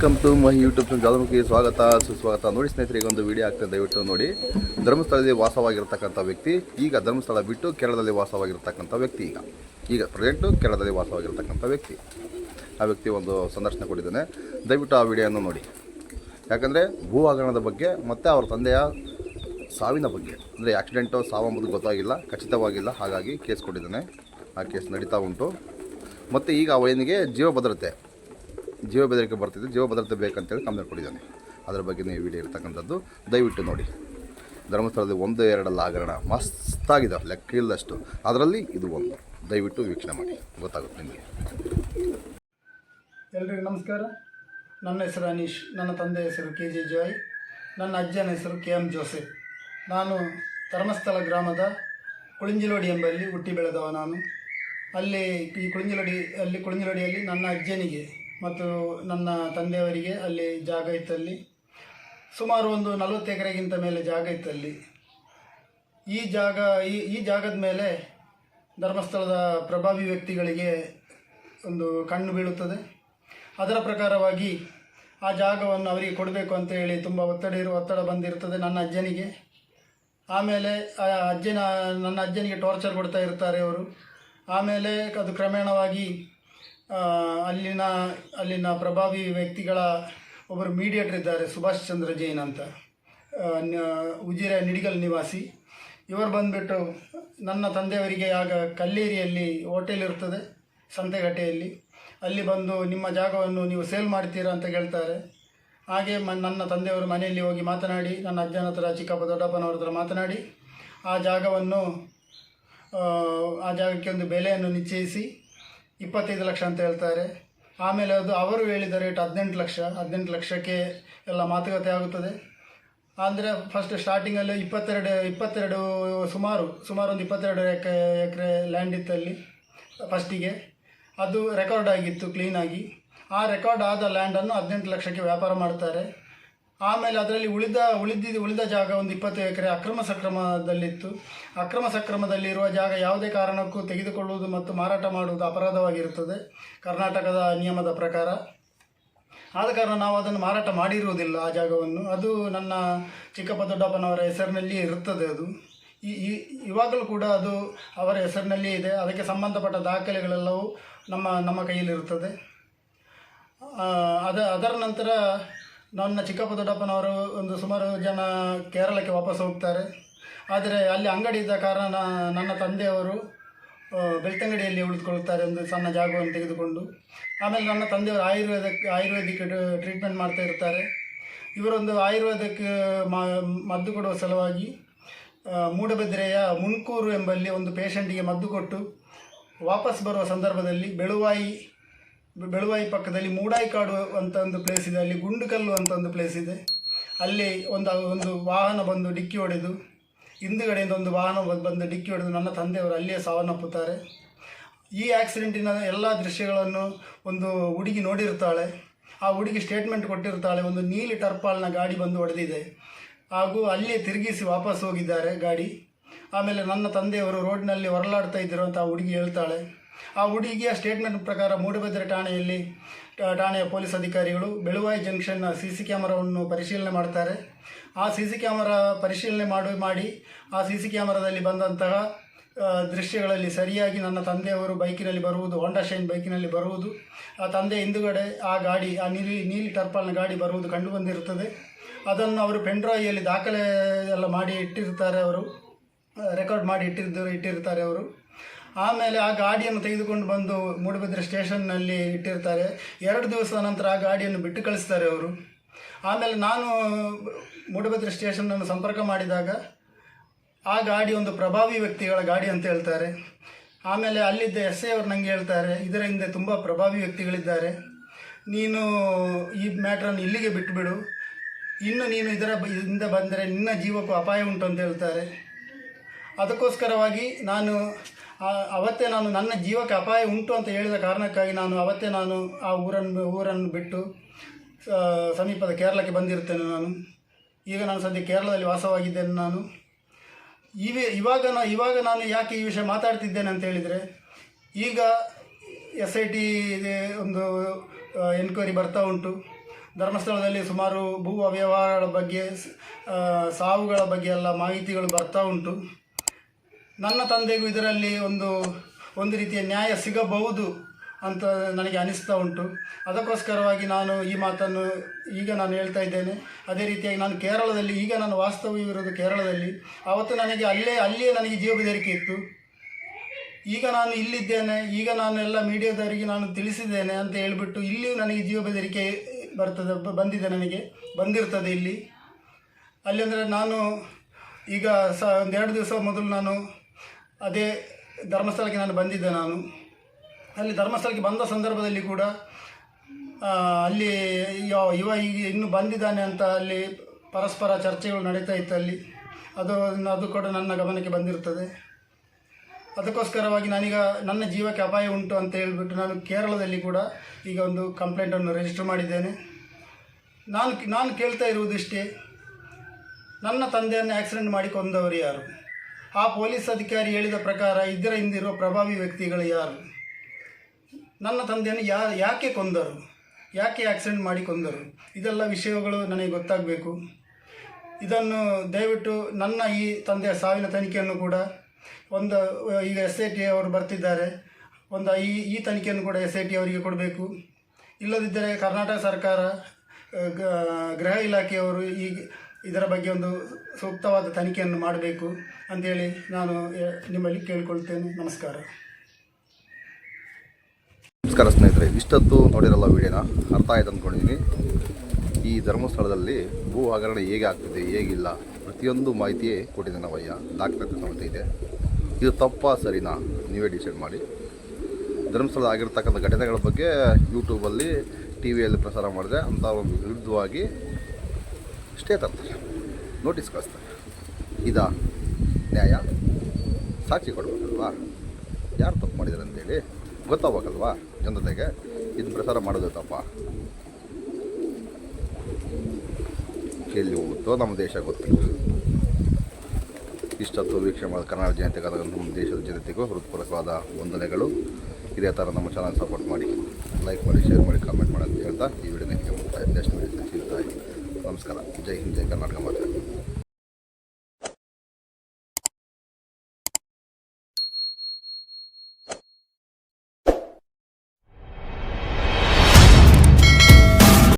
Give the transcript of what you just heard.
Welcome to my YouTube Jalamukhi ಸ್ವಾಗತ, ಸುಸ್ವಾಗತ. ನೋಡಿ ಸ್ನೇಹಿತರಿಗೆ ಒಂದು ವಿಡಿಯೋ ಆಗ್ತದೆ. ದಯವಿಟ್ಟು ನೋಡಿ. ಧರ್ಮಸ್ಥಳದಲ್ಲಿ ವಾಸವಾಗಿರ್ತಕ್ಕಂಥ ವ್ಯಕ್ತಿ, ಈಗ ಧರ್ಮಸ್ಥಳ ಬಿಟ್ಟು ಕೇರಳದಲ್ಲಿ ವಾಸವಾಗಿರ್ತಕ್ಕಂಥ ವ್ಯಕ್ತಿ ಈಗ. ಈಗ ಪ್ರೆಸೆಂಟು ಕೇರಳದಲ್ಲಿ ವಾಸವಾಗಿರ್ತಕ್ಕಂಥ ವ್ಯಕ್ತಿ. ಆ ವ್ಯಕ್ತಿ ಒಂದು ಸಂದರ್ಶನ ಕೊಟ್ಟಿದ್ದಾನೆ. ದಯವಿಟ್ಟು ಆ ವಿಡಿಯೋನ ನೋಡಿ. ಯಾಕಂದರೆ ಭೂ ಹಗರಣದ ಬಗ್ಗೆ ಮತ್ತು ಅವರ ತಂದೆಯ ಸಾವಿನ ಬಗ್ಗೆ. ಅಂದರೆ ಆಕ್ಸಿಡೆಂಟು ಸಾವಂಬುದು ಗೊತ್ತಾಗಿಲ್ಲ, ಖಚಿತವಾಗಿಲ್ಲ. ಹಾಗಾಗಿ ಕೇಸ್ ಕೊಟ್ಟಿದ್ದಾನೆ. ಆ ಕೇಸ್ ನಡೀತಾ ಉಂಟು. ಮತ್ತು ಈಗ ಅವನಿಗೆ ಜೀವ ಭದ್ರತೆ. ಜೀವ ಬೆದರಿಕೆ ಬರ್ತಿದ್ದು ಜೀವ ಭದ್ರತೆ ಬೇಕಂತೇಳಿ ಕಂಪ್ಲೇಂಟ್ ಕೊಟ್ಟಿದ್ದಾನೆ. ಅದರ ಬಗ್ಗೆ ನೀವು ವಿಡಿಯೋ ಇರ್ತಕ್ಕಂಥದ್ದು ದಯವಿಟ್ಟು ನೋಡಿ. ಧರ್ಮಸ್ಥಳದಲ್ಲಿ ಒಂದು, ಎರಡಲ್ಲ ಹಗರಣ ಮಸ್ತಾಗಿದೆ ಲೆಕ್ಕ ಇಲ್ಲದಷ್ಟು ಅದರಲ್ಲಿ ಇದು ಒಂದು. ದಯವಿಟ್ಟು ವೀಕ್ಷಣೆ ಮಾಡಿ. ಗೊತ್ತಾಗುತ್ತೆ ನಿಮಗೆ. ಎಲ್ರಿಗೂ ನಮಸ್ಕಾರ. ನನ್ನ ಹೆಸರು ಅನೀಶ್. ನನ್ನ ತಂದೆ ಹೆಸರು ಕೆ ಜೆ ಜಾಯ್. ನನ್ನ ಅಜ್ಜನ ಹೆಸರು ಕೆ ಎಂ ಜೋಸೆಫ್ ನಾನು ಧರ್ಮಸ್ಥಳ ಗ್ರಾಮದ ಕುಳಿಂಜಿಲೋಡಿ ಎಂಬಲ್ಲಿ ಹುಟ್ಟಿ ಬೆಳೆದವ ನಾನು. ಅಲ್ಲಿ ಈ ಕುಳಿಂಜಿಲೋಡಿ, ಅಲ್ಲಿ ಕುಳಿಂಜಿಲೋಡಿಯಲ್ಲಿ ನನ್ನ ಅಜ್ಜನಿಗೆ ಮತ್ತು ನನ್ನ ತಂದೆಯವರಿಗೆ ಅಲ್ಲಿ ಜಾಗ ಇತ್ತಲ್ಲಿ. ಸುಮಾರು ಒಂದು ನಲವತ್ತು ಎಕರೆಗಿಂತ ಮೇಲೆ ಜಾಗ ಇತ್ತಲ್ಲಿ. ಈ ಜಾಗ, ಈ ಈ ಜಾಗದ ಮೇಲೆ ಧರ್ಮಸ್ಥಳದ ಪ್ರಭಾವಿ ವ್ಯಕ್ತಿಗಳಿಗೆ ಒಂದು ಕಣ್ಣು ಬೀಳುತ್ತದೆ. ಅದರ ಪ್ರಕಾರವಾಗಿ ಆ ಜಾಗವನ್ನು ಅವರಿಗೆ ಕೊಡಬೇಕು ಅಂತ ಹೇಳಿ ತುಂಬ ಒತ್ತಡ ಇರುವ ಒತ್ತಡ ಬಂದಿರ್ತದೆ ನನ್ನ ಅಜ್ಜನಿಗೆ. ಆಮೇಲೆ ಆ ಅಜ್ಜನ, ನನ್ನ ಅಜ್ಜನಿಗೆ ಟಾರ್ಚರ್ ಕೊಡ್ತಾ ಇರ್ತಾರೆ ಅವರು. ಆಮೇಲೆ ಅದು ಕ್ರಮೇಣವಾಗಿ ಅಲ್ಲಿನ ಅಲ್ಲಿನ ಪ್ರಭಾವಿ ವ್ಯಕ್ತಿಗಳ ಒಬ್ಬರು ಮೀಡಿಯೇಟರ್ ಇದ್ದಾರೆ ಸುಭಾಷ್ ಚಂದ್ರ ಜೈನ್ ಅಂತ. ಉಜಿರೆ ನಿಡಿಗಲ್ ನಿವಾಸಿ. ಇವರು ಬಂದುಬಿಟ್ಟು, ನನ್ನ ತಂದೆಯವರಿಗೆ ಆಗ ಕಲ್ಲೇರಿಯಲ್ಲಿ ಹೋಟೆಲ್ ಇರ್ತದೆ, ಸಂತೆಗಟ್ಟೆಯಲ್ಲಿ. ಅಲ್ಲಿ ಬಂದು, ನಿಮ್ಮ ಜಾಗವನ್ನು ನೀವು ಸೇಲ್ ಮಾಡ್ತೀರಾ ಅಂತ ಕೇಳ್ತಾರೆ. ಹಾಗೆ ಮ, ನನ್ನ ತಂದೆಯವರು ಮನೆಯಲ್ಲಿ ಹೋಗಿ ಮಾತನಾಡಿ, ನನ್ನ ಅಜ್ಜನ ಹತ್ರ, ಚಿಕ್ಕಪ್ಪ, ದೊಡ್ಡಪ್ಪನವ್ರ ಹತ್ರ ಮಾತನಾಡಿ, ಆ ಜಾಗವನ್ನು ಆ ಜಾಗಕ್ಕೆ ಒಂದು ಬೆಲೆಯನ್ನು ನಿಶ್ಚಯಿಸಿ ಇಪ್ಪತ್ತೈದು ಲಕ್ಷ ಅಂತ ಹೇಳ್ತಾರೆ. ಆಮೇಲೆ ಅದು ಅವರು ಹೇಳಿದ ರೇಟ್ ಹದಿನೆಂಟು ಲಕ್ಷ. ಹದಿನೆಂಟು ಲಕ್ಷಕ್ಕೆ ಎಲ್ಲ ಮಾತುಕತೆ ಆಗುತ್ತದೆ. ಅಂದರೆ ಫಸ್ಟ್ ಸ್ಟಾರ್ಟಿಂಗಲ್ಲಿ ಇಪ್ಪತ್ತೆರಡು ಇಪ್ಪತ್ತೆರಡು ಸುಮಾರು ಸುಮಾರು ಒಂದು ಇಪ್ಪತ್ತೆರಡು ಎಕ ಎಕರೆ ಲ್ಯಾಂಡ್ ಇತ್ತು ಅಲ್ಲಿ ಫಸ್ಟಿಗೆ ಅದು ರೆಕಾರ್ಡ್ ಆಗಿತ್ತು ಕ್ಲೀನಾಗಿ ಆ ರೆಕಾರ್ಡ್ ಆದ ಲ್ಯಾಂಡನ್ನು ಹದಿನೆಂಟು ಲಕ್ಷಕ್ಕೆ ವ್ಯಾಪಾರ ಮಾಡ್ತಾರೆ. ಆಮೇಲೆ ಅದರಲ್ಲಿ ಉಳಿದ ಉಳಿದಿದ್ದು ಉಳಿದ ಜಾಗ ಒಂದು ಇಪ್ಪತ್ತು ಎಕರೆ ಅಕ್ರಮ ಸಕ್ರಮದಲ್ಲಿತ್ತು. ಅಕ್ರಮ ಸಕ್ರಮದಲ್ಲಿರುವ ಜಾಗ ಯಾವುದೇ ಕಾರಣಕ್ಕೂ ತೆಗೆದುಕೊಳ್ಳುವುದು ಮತ್ತು ಮಾರಾಟ ಮಾಡುವುದು ಅಪರಾಧವಾಗಿರುತ್ತದೆ. ಕರ್ನಾಟಕದ ನಿಯಮದ ಪ್ರಕಾರ. ಆದ ಕಾರಣ ನಾವು ಅದನ್ನು ಮಾರಾಟ ಮಾಡಿರುವುದಿಲ್ಲ ಆ ಜಾಗವನ್ನು. ಅದು ನನ್ನ ಚಿಕ್ಕಪ್ಪ ದೊಡ್ಡಪ್ಪನವರ ಹೆಸರಿನಲ್ಲಿ ಇರುತ್ತದೆ ಅದು. ಈ ಇವಾಗಲೂ ಕೂಡ ಅದು ಅವರ ಹೆಸರಿನಲ್ಲಿ ಇದೆ. ಅದಕ್ಕೆ ಸಂಬಂಧಪಟ್ಟ ದಾಖಲೆಗಳೆಲ್ಲವೂ ನಮ್ಮ ನಮ್ಮ ಕೈಯಲ್ಲಿರುತ್ತದೆ. ಅದ, ಅದರ ನಂತರ ನನ್ನ ಚಿಕ್ಕಪ್ಪ ದೊಡ್ಡಪ್ಪನವರು ಒಂದು ಸುಮಾರು ಜನ ಕೇರಳಕ್ಕೆ ವಾಪಸ್ ಹೋಗ್ತಾರೆ. ಆದರೆ ಅಲ್ಲಿ ಅಂಗಡಿ ಇದ್ದ ಕಾರಣ ನನ್ನ ತಂದೆಯವರು ಬೆಳ್ತಂಗಡಿಯಲ್ಲಿ ಉಳಿದುಕೊಳ್ಳುತ್ತಾರೆ ಒಂದು ಸಣ್ಣ ಜಾಗವನ್ನು ತೆಗೆದುಕೊಂಡು. ಆಮೇಲೆ ನನ್ನ ತಂದೆಯವರು ಆಯುರ್ವೇದಕ್ಕೆ, ಆಯುರ್ವೇದಿಕ್ ಟ್ರೀಟ್ಮೆಂಟ್ ಮಾಡ್ತಾ ಇರ್ತಾರೆ ಇವರೊಂದು ಆಯುರ್ವೇದಕ್ಕೆ ಮದ್ದು ಕೊಡುವ ಸಲುವಾಗಿ ಮೂಡಬೆದರೆಯ ಮುನ್ಕೂರು ಎಂಬಲ್ಲಿ ಒಂದು ಪೇಷಂಟಿಗೆ ಮದ್ದು ಕೊಟ್ಟು ವಾಪಸ್ ಬರುವ ಸಂದರ್ಭದಲ್ಲಿ ಬೆಳುವಾಯಿ ಬೆಳುವಾಯಿ ಪಕ್ಕದಲ್ಲಿ ಮೂಡಾಯಿಕಾಡು ಅಂತ ಒಂದು ಪ್ಲೇಸ್ ಇದೆ, ಅಲ್ಲಿ ಗುಂಡುಕಲ್ಲು ಅಂತ ಒಂದು ಪ್ಲೇಸ್ ಇದೆ. ಅಲ್ಲಿ ಒಂದು ಒಂದು ವಾಹನ ಬಂದು ಡಿಕ್ಕಿ ಹೊಡೆದು, ಹಿಂದುಗಡೆಯಿಂದ ಒಂದು ವಾಹನ ಬಂದು ಡಿಕ್ಕಿ ಹೊಡೆದು ನನ್ನ ತಂದೆಯವರು ಅಲ್ಲಿಯೇ ಸಾವನ್ನಪ್ಪುತ್ತಾರೆ ಈ ಆಕ್ಸಿಡೆಂಟಿನ ಎಲ್ಲ ದೃಶ್ಯಗಳನ್ನು ಒಂದು ಹುಡುಗಿ ನೋಡಿರ್ತಾಳೆ. ಆ ಹುಡುಗಿ ಸ್ಟೇಟ್ಮೆಂಟ್ ಕೊಟ್ಟಿರ್ತಾಳೆ, ಒಂದು ನೀಲಿ ಟರ್ಪಾಲ್ನ ಗಾಡಿ ಬಂದು ಹೊಡೆದಿದೆ. ಹಾಗೂ ಅಲ್ಲಿಯೇ ತಿರುಗಿಸಿ ವಾಪಸ್ ಹೋಗಿದ್ದಾರೆ ಗಾಡಿ. ಆಮೇಲೆ ನನ್ನ ತಂದೆಯವರು ರೋಡ್ನಲ್ಲಿ ಹೊರಲಾಡ್ತಾ ಇದ್ದರು ಅಂತ ಆ ಹುಡುಗಿ ಹೇಳ್ತಾಳೆ. ಆ ಹುಡುಗಿಯ ಸ್ಟೇಟ್ಮೆಂಟ್ ಪ್ರಕಾರ ಮೂಡುಬಿದಿರೆ ಠಾಣೆಯಲ್ಲಿ ಠಾಣೆಯ ಪೊಲೀಸ್ ಅಧಿಕಾರಿಗಳು ಬೆಳುವಾಯಿ ಜಂಕ್ಷನ್ನ ಸಿ ಸಿ ಕ್ಯಾಮರಾವನ್ನು ಪರಿಶೀಲನೆ ಮಾಡ್ತಾರೆ. ಆ ಸಿ ಸಿ ಕ್ಯಾಮರಾ ಪರಿಶೀಲನೆ ಮಾಡಿ ಮಾಡಿ ಆ ಸಿ ಸಿ ಕ್ಯಾಮರಾದಲ್ಲಿ ಬಂದಂತಹ ದೃಶ್ಯಗಳಲ್ಲಿ ಸರಿಯಾಗಿ ನನ್ನ ತಂದೆಯವರು ಬೈಕಿನಲ್ಲಿ ಬರುವುದು ಹೊಂಡಾ ಶೈನ್ ಬೈಕಿನಲ್ಲಿ ಬರುವುದು, ಆ ತಂದೆ ಹಿಂದುಗಡೆ ಆ ಗಾಡಿ, ಆ ನೀಲಿ ನೀಲಿ ಟರ್ಪಲ್ನ ಗಾಡಿ ಬರುವುದು ಕಂಡು ಬಂದಿರುತ್ತದೆ. ಅದನ್ನು ಅವರು ಪೆನ್ಡ್ರಾಯಿಯಲ್ಲಿ ದಾಖಲೆ ಎಲ್ಲ ಮಾಡಿ ಇಟ್ಟಿರ್ತಾರೆ ಅವರು. ರೆಕಾರ್ಡ್ ಮಾಡಿ ಇಟ್ಟಿರ್ತಾರೆ ಇಟ್ಟಿರ್ತಾರೆ ಅವರು. ಆಮೇಲೆ ಆ ಗಾಡಿಯನ್ನು ತೆಗೆದುಕೊಂಡು ಬಂದು ಮೂಡುಬಿದ್ರೆ ಸ್ಟೇಷನ್ನಲ್ಲಿ ಇಟ್ಟಿರ್ತಾರೆ. ಎರಡು ದಿವಸದ ನಂತರ ಆ ಗಾಡಿಯನ್ನು ಬಿಟ್ಟು ಕಳಿಸ್ತಾರೆ ಅವರು. ಆಮೇಲೆ ನಾನು ಮೂಡುಬಿದ್ರೆ ಸ್ಟೇಷನನ್ನು ಸಂಪರ್ಕ ಮಾಡಿದಾಗ ಆ ಗಾಡಿ ಒಂದು ಪ್ರಭಾವಿ ವ್ಯಕ್ತಿಗಳ ಗಾಡಿ ಅಂತ ಹೇಳ್ತಾರೆ. ಆಮೇಲೆ ಅಲ್ಲಿದ್ದ ಎಸ್ ಐ ಅವರು ನನಗೆ ಹೇಳ್ತಾರೆ, ಇದರ ಹಿಂದೆ ತುಂಬ ಪ್ರಭಾವಿ ವ್ಯಕ್ತಿಗಳಿದ್ದಾರೆ. ನೀನು ಈ ಮ್ಯಾಟ್ರನ್ನು ಇಲ್ಲಿಗೆ ಬಿಟ್ಟುಬಿಡು ಇನ್ನು ನೀನು ಇದರ ಹಿಂದೆ ಬಂದರೆ ನಿನ್ನ ಜೀವಕ್ಕೂ ಅಪಾಯ ಉಂಟು ಅಂತ ಹೇಳ್ತಾರೆ. ಅದಕ್ಕೋಸ್ಕರವಾಗಿ ನಾನು ಅವತ್ತೇ ನಾನು ನನ್ನ ಜೀವಕ್ಕೆ ಅಪಾಯ ಉಂಟು ಅಂತ ಹೇಳಿದ ಕಾರಣಕ್ಕಾಗಿ ನಾನು ಅವತ್ತೇ ನಾನು ಆ ಊರನ್ನು ಊರನ್ನು ಬಿಟ್ಟು ಸಮೀಪದ ಕೇರಳಕ್ಕೆ ಬಂದಿರ್ತೇನೆ ನಾನು. ಈಗ ನಾನು ಸದ್ಯ ಕೇರಳದಲ್ಲಿ ವಾಸವಾಗಿದ್ದೇನೆ ನಾನು. ಇವೆ, ಇವಾಗ ನಾ, ಇವಾಗ ನಾನು ಯಾಕೆ ಈ ವಿಷಯ ಮಾತಾಡ್ತಿದ್ದೇನೆ ಅಂತ ಹೇಳಿದರೆ, ಈಗ ಎಸ್ ಐ ಟಿ ಒಂದು ಎನ್ಕ್ವೈರಿ ಬರ್ತಾ ಉಂಟು. ಧರ್ಮಸ್ಥಳದಲ್ಲಿ ಸುಮಾರು ಭೂ ಅವ್ಯವಹಾರಗಳ ಬಗ್ಗೆ ಸಾವುಗಳ ಬಗ್ಗೆ ಎಲ್ಲ ಮಾಹಿತಿಗಳು ಬರ್ತಾ ಉಂಟು. ನನ್ನ ತಂದೆಗೂ ಇದರಲ್ಲಿ ಒಂದು ಒಂದು ರೀತಿಯ ನ್ಯಾಯ ಸಿಗಬಹುದು ಅಂತ ನನಗೆ ಅನಿಸ್ತಾ ಉಂಟು. ಅದಕ್ಕೋಸ್ಕರವಾಗಿ ನಾನು ಈ ಮಾತನ್ನು ಈಗ ನಾನು ಹೇಳ್ತಾ ಇದ್ದೇನೆ. ಅದೇ ರೀತಿಯಾಗಿ ನಾನು ಕೇರಳದಲ್ಲಿ, ಈಗ ನಾನು ವಾಸ್ತವ್ಯವಿರೋದು ಕೇರಳದಲ್ಲಿ ಆವತ್ತು ನನಗೆ ಅಲ್ಲೇ, ಅಲ್ಲಿಯೇ ನನಗೆ ಜೀವ ಬೆದರಿಕೆ ಇತ್ತು. ಈಗ ನಾನು ಇಲ್ಲಿದ್ದೇನೆ, ಈಗ ನಾನು ಎಲ್ಲ ಮೀಡಿಯಾದವರಿಗೆ ನಾನು ತಿಳಿಸಿದ್ದೇನೆ ಅಂತ ಹೇಳಿಬಿಟ್ಟು ಇಲ್ಲಿಯೂ ನನಗೆ ಜೀವ ಬೆದರಿಕೆ ಬರ್ತದೆ, ಬಂದಿದೆ ನನಗೆ, ಬಂದಿರ್ತದೆ ಇಲ್ಲಿ. ಅಲ್ಲಿ ನಾನು ಈಗ ಸ, ಒಂದೆರಡು ದಿವಸ ಮೊದಲು ನಾನು ಅದೇ ಧರ್ಮಸ್ಥಳಕ್ಕೆ ನಾನು ಬಂದಿದ್ದೆ ನಾನು. ಅಲ್ಲಿ ಧರ್ಮಸ್ಥಳಕ್ಕೆ ಬಂದ ಸಂದರ್ಭದಲ್ಲಿ ಕೂಡ ಅಲ್ಲಿ ಇವ ಈಗ ಇನ್ನು ಬಂದಿದ್ದಾನೆ ಅಂತ ಅಲ್ಲಿ ಪರಸ್ಪರ ಚರ್ಚೆಗಳು ನಡೀತಾ ಇತ್ತು ಅಲ್ಲಿ. ಅದು ಅದು ಕೂಡ ನನ್ನ ಗಮನಕ್ಕೆ ಬಂದಿರ್ತದೆ ಅದಕ್ಕೋಸ್ಕರವಾಗಿ ನಾನೀಗ ನನ್ನ ಜೀವಕ್ಕೆ ಅಪಾಯ ಉಂಟು ಅಂತ ಹೇಳಿಬಿಟ್ಟು ನಾನು ಕೇರಳದಲ್ಲಿ ಕೂಡ ಈಗ ಒಂದು ಕಂಪ್ಲೇಂಟನ್ನು ರಿಜಿಸ್ಟರ್ ಮಾಡಿದ್ದೇನೆ. ನಾನು ನಾನು ಕೇಳ್ತಾ ಇರುವುದಿಷ್ಟೇ, ನನ್ನ ತಂದೆಯನ್ನು ಆಕ್ಸಿಡೆಂಟ್ ಮಾಡಿ ಕೊಂದವರು ಯಾರು? ಆ ಪೊಲೀಸ್ ಅಧಿಕಾರಿ ಹೇಳಿದ ಪ್ರಕಾರ ಇದರ ಹಿಂದಿರುವ ಪ್ರಭಾವಿ ವ್ಯಕ್ತಿಗಳು ಯಾರು? ನನ್ನ ತಂದೆಯನ್ನು ಯಾ, ಯಾಕೆ ಕೊಂದರು? ಯಾಕೆ ಆಕ್ಸಿಡೆಂಟ್ ಮಾಡಿ ಕೊಂದರು? ಇದೆಲ್ಲ ವಿಷಯಗಳು ನನಗೆ ಗೊತ್ತಾಗಬೇಕು. ಇದನ್ನು ದಯವಿಟ್ಟು ನನ್ನ ಈ ತಂದೆಯ ಸಾವಿನ ತನಿಖೆಯನ್ನು ಕೂಡ ಒಂದು, ಈಗ ಎಸ್ ಐ ಟಿ ಅವರು ಬರ್ತಿದ್ದಾರೆ. ಒಂದು ಈ ಈ ತನಿಖೆಯನ್ನು ಕೂಡ ಎಸ್ ಐ ಟಿ ಅವರಿಗೆ ಕೊಡಬೇಕು. ಇಲ್ಲದಿದ್ದರೆ ಕರ್ನಾಟಕ ಸರ್ಕಾರ ಗೃಹ ಇಲಾಖೆಯವರು ಈ ಇದರ ಬಗ್ಗೆ ಒಂದು ಸೂಕ್ತವಾದ ತನಿಖೆಯನ್ನು ಮಾಡಬೇಕು ಅಂತೇಳಿ ನಾನು ನಿಮ್ಮಲ್ಲಿ ಕೇಳಿಕೊಳ್ತೇನೆ. ನಮಸ್ಕಾರ. ನಮಸ್ಕಾರ ಸ್ನೇಹಿತರೆ, ಇಷ್ಟೊತ್ತು ನೋಡಿರಲ್ಲ ವಿಡಿಯೋನ? ಅರ್ಥ ಆಯ್ತು ಅಂದ್ಕೊಂಡಿದ್ದೀನಿ ಈ ಧರ್ಮಸ್ಥಳದಲ್ಲಿ ಭೂ ಹಗರಣ ಹೇಗೆ ಆಗ್ತಿದೆ, ಹೇಗಿಲ್ಲ, ಪ್ರತಿಯೊಂದು ಮಾಹಿತಿಯೇ ಕೊಟ್ಟಿದ್ದೆ ನಾವಯ್ಯ ದಾಖಲಾತಿ ಸಮೇತ ಇದೆ. ಇದು ತಪ್ಪಾ, ಸರಿನಾ? ನೀವೇ ಡಿಸೈಡ್ ಮಾಡಿ. ಧರ್ಮಸ್ಥಳ ಆಗಿರ್ತಕ್ಕಂಥ ಘಟನೆಗಳ ಬಗ್ಗೆ ಯೂಟ್ಯೂಬಲ್ಲಿ ಟಿ ವಿಯಲ್ಲಿ ಪ್ರಸಾರ ಮಾಡಿದೆ. ಅಂತ ಒಂದು ವಿರುದ್ಧವಾಗಿ ಸ್ಟೇ ತರ್ತಾರೆ. ನೋಟಿಸ್ ಕಳಿಸ್ತಾರೆ. ಇದಾ ನ್ಯಾಯ? ಸಾಕ್ಷಿ ಕೊಡಬೇಕಲ್ವಾ? ಯಾರು ತಪ್ಪು ಮಾಡಿದ್ದಾರೆ ಅಂತೇಳಿ ಗೊತ್ತಾಗಬೇಕಲ್ವಾ ಜನತೆಗೆ? ಇದು ಪ್ರಸಾರ ಮಾಡೋದು ತಪ್ಪ. ಎಲ್ಲಿ ಹೋಗುತ್ತೋ ನಮ್ಮ ದೇಶ ಗೊತ್ತಿಲ್ಲ. ಇಷ್ಟೊತ್ತು ವೀಕ್ಷಣೆ ಮಾಡಿದ ಕನ್ನಡ ಜನತೆಗಾದ ನಮ್ಮ ದೇಶದ ಜನತೆಗೂ ಹೃತ್ಪೂರ್ವಕವಾದ ವಂದನೆಗಳು. ಇದೇ ಥರ ನಮ್ಮ ಚಾನಲ್ ಸಪೋರ್ಟ್ ಮಾಡಿ ಲೈಕ್ ಮಾಡಿ ಶೇರ್ ಮಾಡಿ ಕಾಮೆಂಟ್ ಮಾಡಿ ಅಂತ ಹೇಳ್ತಾ ಈ ವಿಡಿಯೋ ನೆಕ್ಸ್ಟ್ ವಿಡಿಯೋ ನಮಸ್ಕಾರ ಜೈ ಹಿಂದ್ ಜೈ ಕರ್ನಾಟಕ ಮಾತ್ರ